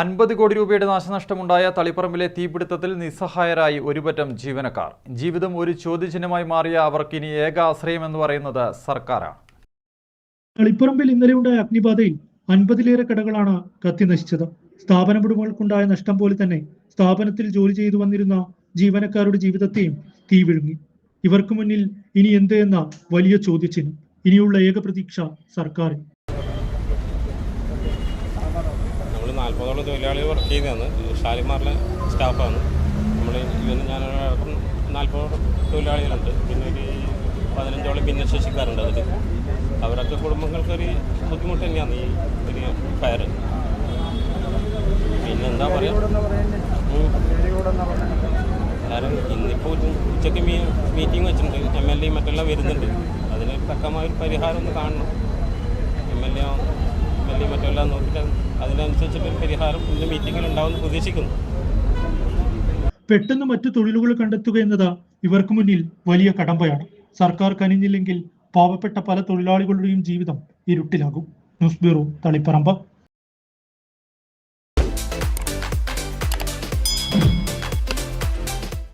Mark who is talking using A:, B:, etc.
A: അൻപത് കോടി രൂപയുടെ നാശനഷ്ടമുണ്ടായ തളിപ്പറമ്പിലെ തീപിടുത്തത്തിൽ നിസ്സഹായരായി ഒരുപറ്റം ജീവനക്കാർ. ജീവിതം ഒരു ചോദ്യചിഹ്നമായി മാറിയ അവർക്കിനി ഏക ആശ്രയമെന്ന് പറയുന്നത് സർക്കാരാണ്.
B: തളിപ്പറമ്പിൽ ഇന്നലെ ഉണ്ടായ അഗ്നിബാധയിൽ അൻപതിലേറെ കടകളാണ് കത്തി നശിച്ചത്. സ്ഥാപന ഉടമകൾക്കുണ്ടായ നഷ്ടം പോലെ തന്നെ സ്ഥാപനത്തിൽ ജോലി ചെയ്തു വന്നിരുന്ന ജീവനക്കാരുടെ ജീവിതത്തെയും തീ വിഴുങ്ങി ഇവർക്ക് മുന്നിൽ ഇനി എന്ത് എന്ന വലിയ ചോദ്യചിഹ്നം. ഇനിയുള്ള ഏക പ്രതീക്ഷ സർക്കാർ
C: നമ്മൾ നാൽപ്പതോളം തൊഴിലാളികൾ വർക്ക് ചെയ്യുന്നതാണ് ഷാലിമാറിലെ സ്റ്റാഫാണ്. നമ്മൾ ഇവന് ഞാൻ നാൽപ്പതോളം തൊഴിലാളികളുണ്ട്. പിന്നെ ഒരു പതിനഞ്ചോളം ഭിന്നശേഷിക്കാരുണ്ട് അതിൽ അവരൊക്കെ കുടുംബങ്ങൾക്കൊരു ബുദ്ധിമുട്ട് തന്നെയാണ് ഈ ഒരു ഫയർ പിന്നെ എന്താ പറയുക കാരണം ഇന്നിപ്പോൾ ഉച്ചയ്ക്ക് മീ മീറ്റിംഗ് വെച്ചിട്ടുണ്ട്. എം എൽ എയും മറ്റെല്ലാം വരുന്നുണ്ട്. അതിന് തക്കമായ ഒരു പരിഹാരം ഒന്ന് കാണണം. M L A M L A മറ്റെല്ലാം നോക്കിയിട്ട് അതിനനുസരിച്ചിട്ടൊരു പരിഹാരം ഇന്ന് മീറ്റിംഗിൽ ഉണ്ടാവുമെന്ന് പ്രതീക്ഷിക്കുന്നു.
B: പെട്ടെന്ന് മറ്റു തൊഴിലുകൾ കണ്ടെത്തുക എന്നത് ഇവർക്ക് മുന്നിൽ വലിയ കടമ്പയാണ്. സർക്കാർ കനിഞ്ഞില്ലെങ്കിൽ പാവപ്പെട്ട പല തൊഴിലാളികളുടെയും ജീവിതം ഇരുട്ടിലാകും. News bureau Taliparamba.